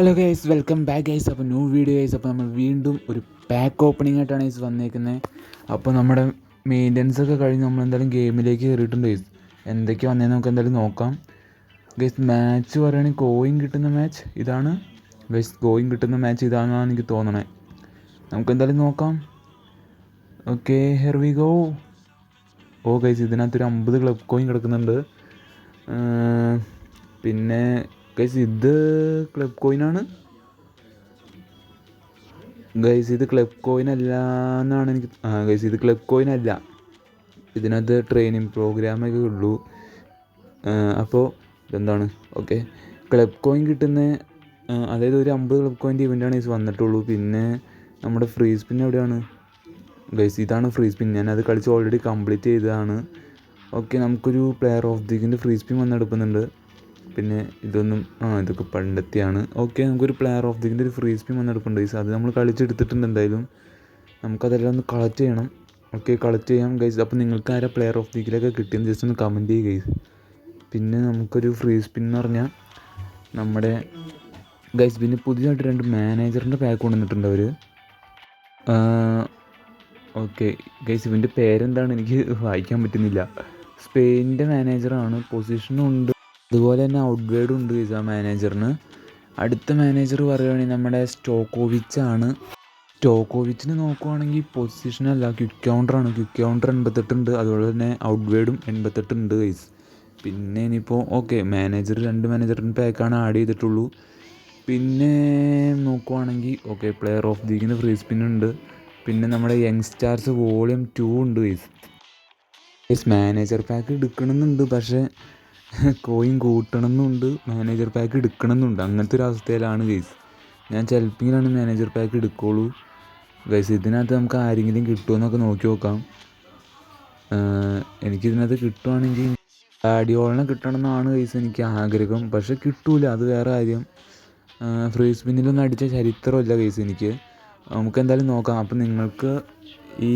Hello guys welcome back guys അപ്പോൾ new video guys അപ്പോൾ നമ്മൾ വീണ്ടും ഒരു പാക്ക് ഓപ്പണിംഗ് ആയിട്ടാണ് ഗൈസ് വന്നേക്കുന്നത് അപ്പോൾ നമ്മുടെ മെയിന്റനൻസ് ഒക്കെ കഴിഞ്ഞ് നമ്മൾ എന്തായാലും ഗെയിമിലേക്ക് കയറിയിട്ടുണ്ട് ഗൈസ് എന്തൊക്കെ വന്നതെന്ന് നമുക്ക് എന്തായാലും നോക്കാം. ഗൈസ് മാച്ച് പറയുകയാണെങ്കിൽ കോയിൻ കിട്ടുന്ന മാച്ച് ഇതാണ്. ഗൈസ് കോയിൻ കിട്ടുന്ന മാച്ച് ഇതാണെന്നാണ് എനിക്ക് തോന്നണേ. നമുക്ക് എന്തായാലും നോക്കാം. Okay here we go oh guys ഇതിനകത്തൊരു അമ്പത് ക്ലബ് കോയിൻ കിടക്കുന്നുണ്ട്. പിന്നെ ഗൈസ് ഇത് ക്ലബ് കോയിനാണ് ഗൈസ് ഇത് ക്ലബ് കോയിൻ അല്ല എന്നാണ് എനിക്ക് ആ ഗൈസ് ഇത് ക്ലബ് കോയിൻ അല്ല. ഇതിനകത്ത് ട്രെയിനിങ് പ്രോഗ്രാമൊക്കെ ഉള്ളൂ. അപ്പോൾ ഇതെന്താണ്? ഓക്കെ ക്ലബ് കോയിൻ കിട്ടുന്ന അതായത് ഒരു അമ്പത് ക്ലബ് കോയിന്റെ ഇവന്റാണ് ഗൈസ് വന്നിട്ടുള്ളൂ. പിന്നെ നമ്മുടെ ഫ്രീ സ്പിൻ എവിടെയാണ്? ഗൈസ് ഇതാണ് ഫ്രീ സ്പിൻ ഞാൻ അത് കളിച്ച് ഓൾറെഡി കംപ്ലീറ്റ് ചെയ്തതാണ്. ഓക്കെ നമുക്കൊരു പ്ലെയർ ഓഫ് ദി ദിക്കിന്റെ ഫ്രീ സ്പിൻ വന്നെടുക്കുന്നുണ്ട് പിന്നെ ഇതൊന്നും ആ ഇതൊക്കെ പണ്ടത്തെയാണ്. ഓക്കെ നമുക്കൊരു പ്ലെയർ ഓഫ് ദിന്റെ ഒരു ഫ്രീ സ്പിൻ വന്നെടുക്കുന്നുണ്ട് ഗൈസ് അത് നമ്മൾ കളിച്ചെടുത്തിട്ടുണ്ട് എന്തായാലും. നമുക്കതെല്ലാം ഒന്ന് കളക്ട് ചെയ്യണം. ഓക്കെ കളക്ട് ചെയ്യാം ഗൈസ് അപ്പോൾ നിങ്ങൾക്ക് ആരാ പ്ലെയർ ഓഫ് ദിക്കിലൊക്കെ കിട്ടിയെന്ന് ജസ്റ്റ് ഒന്ന് കമന്റ് ചെയ്യുക ഗൈസ് പിന്നെ നമുക്കൊരു ഫ്രീ സ്പിൻ എന്ന് പറഞ്ഞാൽ നമ്മുടെ ഗൈസ് പിന്നെ പുതിയതായിട്ട് രണ്ട് മാനേജറിന്റെ പാക്ക് കൊണ്ടുവന്നിട്ടുണ്ട് അവർ ഓക്കെ ഗൈസ് ഇവന്റെ പേരെന്താണ്? എനിക്ക് വായിക്കാൻ പറ്റുന്നില്ല. സ്പെയിനിന്റെ മാനേജറാണ് പൊസിഷനും ഉണ്ട്. അതുപോലെ തന്നെ ഔട്ട്വേർഡും ഉണ്ട് ഗൈസ് ആ മാനേജറിന് അടുത്ത മാനേജർ പറയുകയാണെങ്കിൽ നമ്മുടെ സ്റ്റോക്കോവിച്ച് സ്റ്റോക്കോവിച്ചാണ് സ്റ്റോക്കോവിച്ചിന് നോക്കുവാണെങ്കിൽ പൊസിഷനല്ല ക്വിക്ക് കൗണ്ടറാണ് ക്വിക്ക് കൗണ്ടർ എൺപത്തെട്ടുണ്ട് അതുപോലെ തന്നെ ഔട്ട്വേർഡും എൺപത്തെട്ടുണ്ട് ഗൈസ് പിന്നെ ഇനിയിപ്പോൾ ഓക്കെ മാനേജർ രണ്ട് മാനേജറിന്റെ പാക്കാണ് ആഡ് ചെയ്തിട്ടുള്ളൂ. പിന്നെ നോക്കുവാണെങ്കിൽ ഓക്കെ പ്ലെയർ ഓഫ് ദീക്കിന് ഫ്രീ സ്പിൻ ഉണ്ട്. പിന്നെ നമ്മുടെ യങ് സ്റ്റാർസ് വോളിയം ടു ഉണ്ട് ഗൈസ് ഗൈസ് മാനേജർ പാക്ക് എടുക്കണമെന്നുണ്ട് പക്ഷേ കോയിൻ കൂട്ടണമെന്നുണ്ട് മാനേജർ പാക്ക് എടുക്കണമെന്നുണ്ട്. അങ്ങനത്തെ ഒരു അവസ്ഥയിലാണ് ഗൈസ്. ഞാൻ ചിലപ്പോഴാണ് മാനേജർ പാക്ക് എടുക്കുള്ളൂ. ഗൈസ് ഇതിനകത്ത് നമുക്ക് ആരെങ്കിലും കിട്ടുമെന്നൊക്കെ നോക്കി നോക്കാം. എനിക്കിതിനകത്ത് കിട്ടുവാണെങ്കിൽ ആഡിയോളിനെ കിട്ടണം എന്നാണ് ഗൈസ് എനിക്ക് ആഗ്രഹം. പക്ഷെ കിട്ടൂല അത് വേറെ കാര്യം. ഫ്രീ സ്പിന്നിലൊന്നും അടിച്ച ചരിത്രമില്ല ഗൈസ് എനിക്ക്. നമുക്ക് എന്തായാലും നോക്കാം. അപ്പം നിങ്ങൾക്ക് ഈ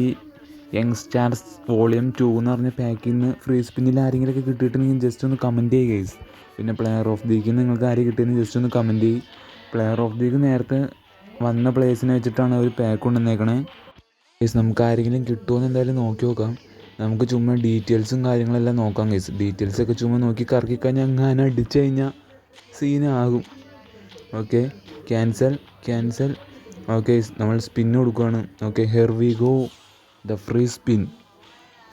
യങ് സ്റ്റാർസ് വോളിയം ടു എന്ന് പറഞ്ഞ പാക്കിൽ നിന്ന് ഫ്രീ സ്പിന്നിൽ ആരെങ്കിലുമൊക്കെ കിട്ടിയിട്ടുണ്ടെങ്കിൽ ജസ്റ്റ് ഒന്ന് കമന്റ് ചെയ്യുക ഗൈസ് പിന്നെ പ്ലെയർ ഓഫ് ദി ദീക്ക് നിങ്ങൾക്ക് ആരെയും കിട്ടിയെന്ന് ജസ്റ്റ് ഒന്ന് കമന്റ് ചെയ്യും. പ്ലെയർ ഓഫ് ദി വീക്ക് നേരത്തെ വന്ന പ്ലേസിനെ വെച്ചിട്ടാണ് അവർ പാക്ക് കൊണ്ടുവന്നേക്കണേ. ഗൈസ് നമുക്ക് ആരെങ്കിലും കിട്ടുമോ എന്ന് എന്തായാലും നോക്കി നോക്കാം. നമുക്ക് ചുമ്മാ ഡീറ്റെയിൽസും കാര്യങ്ങളെല്ലാം നോക്കാം ഗൈസ് ഡീറ്റെയിൽസൊക്കെ ചുമ്മാ നോക്കി കറക്കി കഴിഞ്ഞാൽ അങ്ങനെ അടിച്ചു കഴിഞ്ഞാൽ സീനാകും ഓക്കെ ക്യാൻസൽ ക്യാൻസൽ ഓക്കെ നമ്മൾ സ്പിന്ന് കൊടുക്കുകയാണ് okay here we go the free spin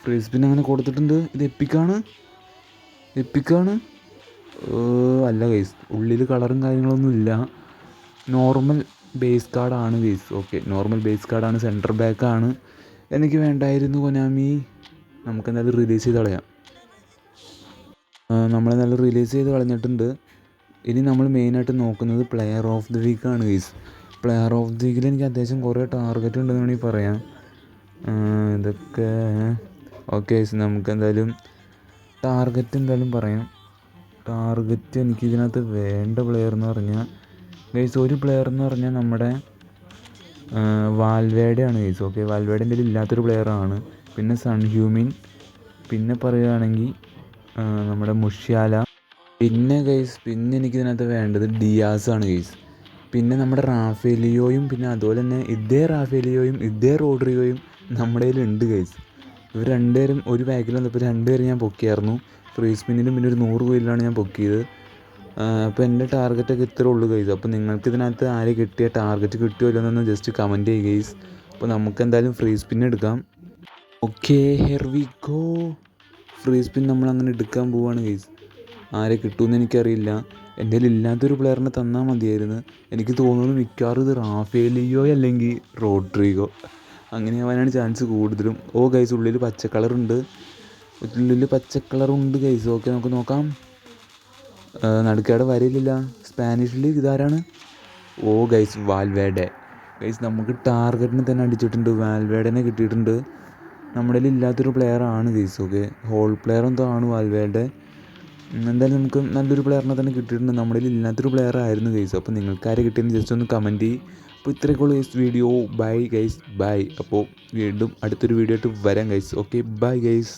free spin അങ്ങനെ കൊടുത്തിട്ടുണ്ട്. ഇത് എപ്പിക്കാണ് എപ്പിക്കാണ് അല്ല ഗൈസ് ഉള്ളിൽ കളറും കാര്യങ്ങളൊന്നും ഇല്ല. നോർമൽ ബേസ് കാർഡാണ് ഗൈസ് ഓക്കെ നോർമൽ ബേസ് കാർഡാണ് സെന്റർ ബാക്കാണ് എനിക്ക് വേണ്ടായിരുന്നു കൊനാമി നമുക്ക് എന്തായാലും റിലീസ് ചെയ്ത് കളയാം. നമ്മൾ നല്ല റിലീസ് ചെയ്ത് കളഞ്ഞിട്ടുണ്ട്. ഇനി നമ്മൾ മെയിനായിട്ട് നോക്കുന്നത് പ്ലെയർ ഓഫ് ദി വീക്കാണ് ഗൈസ് പ്ലെയർ ഓഫ് ദി വീക്കിൽ എനിക്ക് അത്യാവശ്യം കുറേ ടാർഗറ്റ് ഉണ്ടെന്ന് വേണമെങ്കിൽ പറയാം. ഇതൊക്കെ. ഓക്കെ നമുക്ക് എന്തായാലും ടാർഗറ്റ് എന്തായാലും പറയാം. ടാർഗറ്റ് എനിക്ക് ഇതിനകത്ത് വേണ്ട പ്ലെയർ എന്ന് പറഞ്ഞാൽ ഗൈസ് ഒരു പ്ലെയർ എന്ന് പറഞ്ഞാൽ നമ്മുടെ വാൽവേഡ ആണ് ഗൈസ് ഓക്കെ വാൽവേഡ എന്റെ ഇല്ലാത്തൊരു ആണ്. പിന്നെ സൺ ഹ്യൂമിൻ പിന്നെ പറയുകയാണെങ്കിൽ നമ്മുടെ മുഷ്യാല പിന്നെ ഗൈസ് പിന്നെ എനിക്ക് ഇതിനകത്ത് വേണ്ടത് ഡിയാസ് ആണ് ഗൈസ് പിന്നെ നമ്മുടെ റാഫേലിയോയും പിന്നെ അതുപോലെ തന്നെ ഇതേ റാഫേലിയോയും ഇതേ റോഡ്രിയോയും നമ്മുടെ കയ്യിലുണ്ട് ഗൈസ് ഇവർ രണ്ടുപേരും ഒരു പാക്കിൽ വന്നപ്പോൾ രണ്ടുപേരും ഞാൻ പൊക്കിയായിരുന്നു ഫ്രീ സ്പിന്നിലും പിന്നെ ഒരു നൂറ് കോയിലാണ് ഞാൻ പൊക്കിയത് അപ്പോൾ എന്റെ ടാർഗറ്റൊക്കെ ഇത്രേ ഉള്ളൂ ഗൈസ് അപ്പോൾ നിങ്ങൾക്ക് ഇതിനകത്ത് ആരെ കിട്ടിയ ടാർഗറ്റ് കിട്ടിയോ ഇല്ലെന്നൊന്ന് ജസ്റ്റ് കമന്റ് ചെയ്യുക ഗൈസ് അപ്പോൾ നമുക്ക് എന്തായാലും ഫ്രീ സ്പിൻ എടുക്കാം. Okay here we go free spin നമ്മൾ അങ്ങനെ എടുക്കാൻ പോവാണ് ഗൈസ് ആരെ കിട്ടുമെന്ന് എനിക്കറിയില്ല. എന്റെ കയ്യിൽ ഇല്ലാത്തൊരു പ്ലെയറിനെ തന്നാൽ മതിയായിരുന്നു. എനിക്ക് തോന്നുന്നു മിക്കവാറും ഇത് റാഫേലിയോ അല്ലെങ്കിൽ റോഡ്രിഗോ. അങ്ങനെ ആവാനാണ് ചാൻസ് കൂടുതലും. ഓ ഗൈസ് ഉള്ളിൽ പച്ച കളറുണ്ട് ഉള്ളിൽ പച്ച കളറുണ്ട് ഗൈസ് ഓക്കെ നമുക്ക് നോക്കാം. നടുക്കയുടെ വരയിലില്ല. സ്പാനിഷിൽ ഇതാരാണ്? ഓ ഗൈസ് വാൽവേഡെ ഗൈസ് നമുക്ക് ടാർഗറ്റിന് തന്നെ അടിച്ചിട്ടുണ്ട്. വാൽവേഡനെ കിട്ടിയിട്ടുണ്ട്. നമ്മുടെ ഇല്ലാത്തൊരു പ്ലെയർ ആണ് ഗൈസ് ഓക്കെ ഹോൾ പ്ലെയർ എന്തോ ആണ് വാൽവേഡെ എന്തായാലും നമുക്ക് നല്ലൊരു പ്ലെയറിനെ തന്നെ കിട്ടിയിട്ടുണ്ട്. നമ്മുടെ ഇല്ലാത്തൊരു പ്ലെയർ ആയിരുന്നു ഗൈസ് അപ്പോൾ നിങ്ങൾക്ക് ആരെ കിട്ടിയെന്ന് ജസ്റ്റ് ഒന്ന് കമന്റ് ചെയ്യും. അപ്പോൾ ഇത്രയൊക്കെ ഉള്ളൂ guys video bye guys bye അപ്പോൾ വീണ്ടും അടുത്തൊരു വീഡിയോ ആയിട്ട് വരാം ഗൈസ് ഓക്കെ ബൈ ഗൈസ്